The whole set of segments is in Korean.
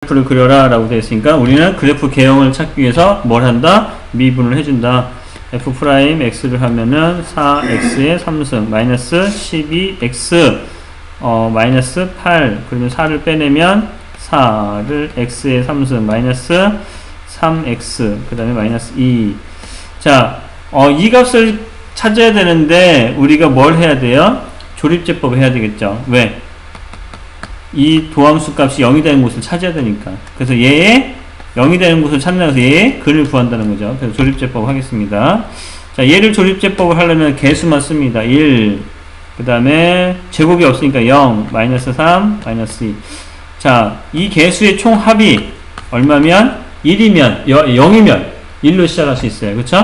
그래프를 그려라 라고 되어 있으니까 우리는 그래프 개형을 찾기 위해서 뭘 한다? 미분을 해준다. f 프라임 x를 하면은 4x의 3승 마이너스 12x 어 마이너스 8 그러면 4를 빼내면 4를 x의 3승 마이너스 3x 그 다음에 마이너스 2 자, 어, 이 값을 찾아야 되는데 우리가 뭘 해야 돼요? 조립제법 해야 되겠죠. 왜? 이 도함수 값이 0이 되는 곳을 찾아야 되니까. 그래서 얘의 0이 되는 곳을 찾는 서 얘의 근을 구한다는 거죠. 그래서 조립제법 하겠습니다. 자, 얘를 조립제법을 하려면 개수만 씁니다. 1. 그 다음에 제곱이 없으니까 0, 마이너스 3, 마이너스 2. 자, 이 개수의 총 합이 얼마면? 1이면, 0이면 1로 시작할 수 있어요. 그쵸?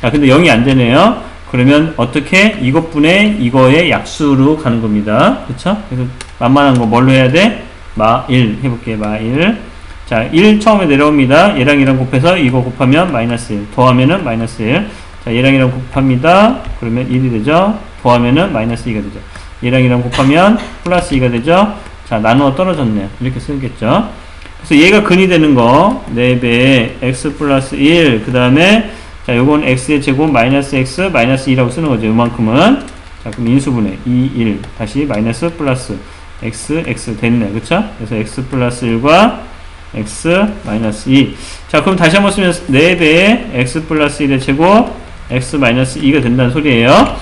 자, 근데 0이 안 되네요. 그러면 어떻게 이것분의 이거의 약수로 가는 겁니다. 그쵸? 그래서 만만한 거 뭘로 해야 돼? 마 1 해볼게요. 마 1. 자, 1 처음에 내려옵니다. 얘랑 얘랑 곱해서 이거 곱하면 마이너스 1. 더하면은 마이너스 1. 자, 얘랑 얘랑 곱합니다. 그러면 1이 되죠. 더하면은 마이너스 2가 되죠. 얘랑 얘랑 곱하면 플러스 2가 되죠. 자, 나누어 떨어졌네요. 이렇게 쓰겠죠. 그래서 얘가 근이 되는 거 4배 x 플러스 1. 그 다음에 자, 요건 x의 제곱 마이너스 x 마이너스 2라고 쓰는 거죠. 요만큼은. 자, 그럼 인수분해 2, 1. 다시 마이너스 플러스 x, x 됐네. 그쵸? 그래서 x 플러스 1과 x 마이너스 2. 자, 그럼 다시 한번 쓰면 4배의 x 플러스 1의 제곱 x 마이너스 2가 된다는 소리예요.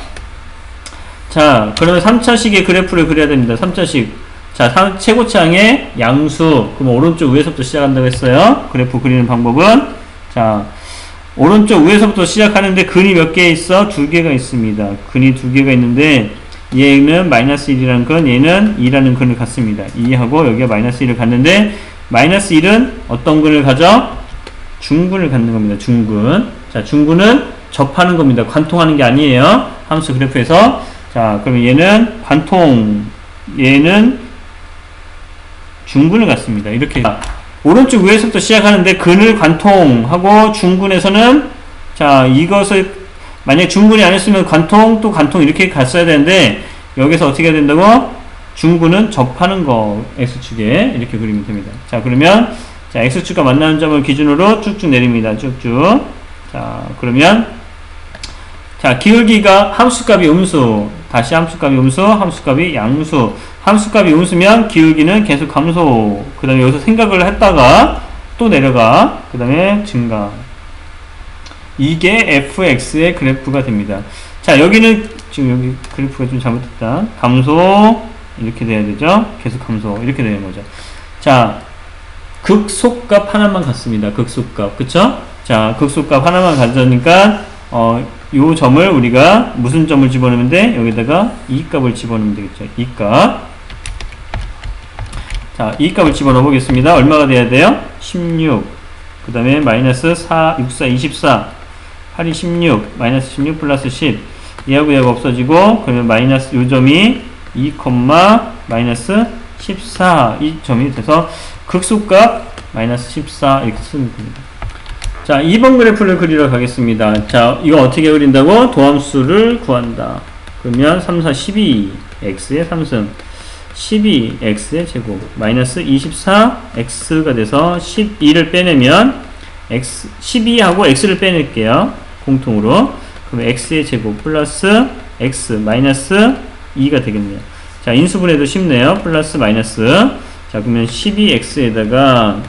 자, 그러면 3차식의 그래프를 그려야 됩니다. 3차식. 자, 3, 최고차항의 양수. 그럼 오른쪽 위에서부터 시작한다고 했어요. 그래프 그리는 방법은. 자, 오른쪽 위에서부터 시작하는데 근이 몇 개 있어? 두 개가 있습니다. 근이 두 개가 있는데 얘는 마이너스 1이라는 건 얘는 2라는 근을 갖습니다. 2하고 여기가 마이너스 1을 갖는데 마이너스 1은 어떤 근을 가져? 중근을 갖는 겁니다. 중근. 자, 중근은 접하는 겁니다. 관통하는 게 아니에요. 함수 그래프에서. 자, 그러면 얘는 관통, 얘는 중근을 갖습니다. 이렇게. 오른쪽 위에서부터 시작하는데 근을 관통하고 중근에서는 자 이것을 만약 중근이 아니었으면 관통 또 관통 이렇게 갔어야 되는데 여기서 어떻게 해야 된다고? 중근은 접하는 거 x축에 이렇게 그리면 됩니다. 자 그러면 자 x축과 만나는 점을 기준으로 쭉쭉 내립니다. 쭉쭉 자 그러면 자 기울기가 함수값이 음수 다시 함수값이 음수 함수값이 양수 함수값이 음수면 기울기는 계속 감소. 그 다음에 여기서 생각을 했다가 또 내려가. 그 다음에 증가. 이게 fx의 그래프가 됩니다. 자, 여기는 지금 여기 그래프가 좀 잘못됐다. 감소. 이렇게 돼야 되죠. 계속 감소. 이렇게 되는 거죠. 자, 극속값 하나만 같습니다. 극속값. 그쵸? 자, 극속값 하나만 가져니까, 어, 요 점을 우리가 무슨 점을 집어넣으면 돼? 여기다가 이 값을 집어넣으면 되겠죠. 이 값. 자, 이 값을 집어넣어 보겠습니다. 얼마가 돼야 돼요? 16. 그 다음에 마이너스 4, 6, 4, 24. 8이 16. 마이너스 16 플러스 10. 얘하고 얘가 없어지고, 그러면 마이너스 요 점이 2, 마이너스 14. 이 점이 돼서 극소값 마이너스 14 이렇게 쓰면 됩니다. 자, 2번 그래프를 그리러 가겠습니다. 자, 이거 어떻게 그린다고? 도함수를 구한다. 그러면 3, 4, 12. x의 3승. 12x의 제곱 마이너스 24x가 돼서 12를 빼내면 x 12하고 x를 빼낼게요. 공통으로. 그럼 x의 제곱 플러스 x 마이너스 2가 되겠네요. 자, 인수분해도 쉽네요. 플러스 마이너스. 자, 그러면 12x에다가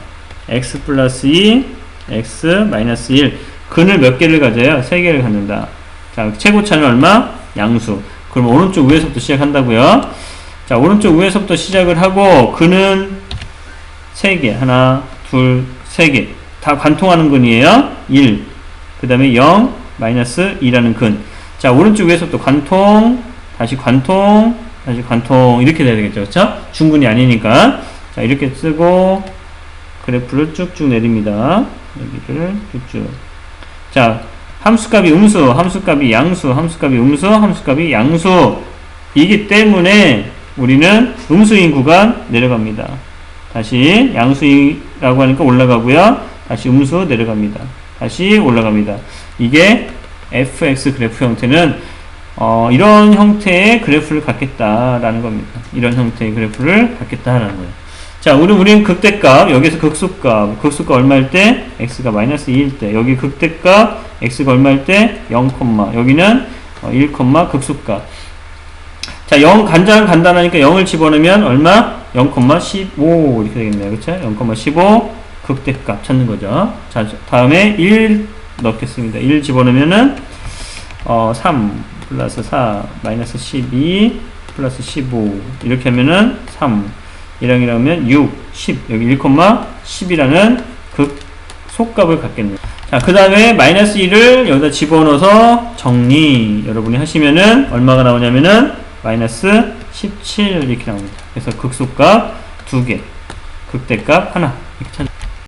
x 플러스 2 x 마이너스 1 근을 몇 개를 가져요? 3개를 갖는다. 자, 최고차는 얼마? 양수. 그럼 오른쪽 위에서부터 시작한다고요. 자, 오른쪽 위에서부터 시작을 하고 근은 3개. 하나, 둘, 3개. 다 관통하는 근이에요. 1. 그 다음에 0, 마이너스 2라는 근. 자, 오른쪽 위에서부터 관통, 다시 관통, 다시 관통. 이렇게 돼야 되겠죠. 그쵸? 중근이 아니니까. 자, 이렇게 쓰고 그래프를 쭉쭉 내립니다. 여기를 쭉쭉. 자, 함수값이 음수, 함수값이 양수, 함수값이 음수, 함수값이 양수. 이기 때문에 우리는 음수인 구간 내려갑니다. 다시 양수라고 하니까 올라가고요. 다시 음수 내려갑니다. 다시 올라갑니다. 이게 fx 그래프 형태는 어, 이런 형태의 그래프를 갖겠다라는 겁니다. 이런 형태의 그래프를 갖겠다라는 거예요. 자, 우리, 우리는 극대값, 여기서 극수값, 극수값 얼마일 때? x가 마이너스 2일 때. 여기 극대값, x가 얼마일 때? 0, 여기는 어, 1, 극수값. 자, 0 간단, 간단하니까 0을 집어넣으면 얼마? 0,15 이렇게 되겠네요. 그쵸? 0,15 극대값 찾는 거죠. 자, 다음에 1 넣겠습니다. 1 집어넣으면은, 어, 3 플러스 4 마이너스 12 플러스 15 이렇게 하면은 3 이랑 이라 면 6 10 여기 1,10이라는 극 속값을 갖겠네요. 자, 그 다음에 마이너스 1을 여기다 집어넣어서 정리 여러분이 하시면은 얼마가 나오냐면은 마이너스 17 이렇게 나옵니다. 그래서 극소값 두 개, 극대값 하나 이렇게 찾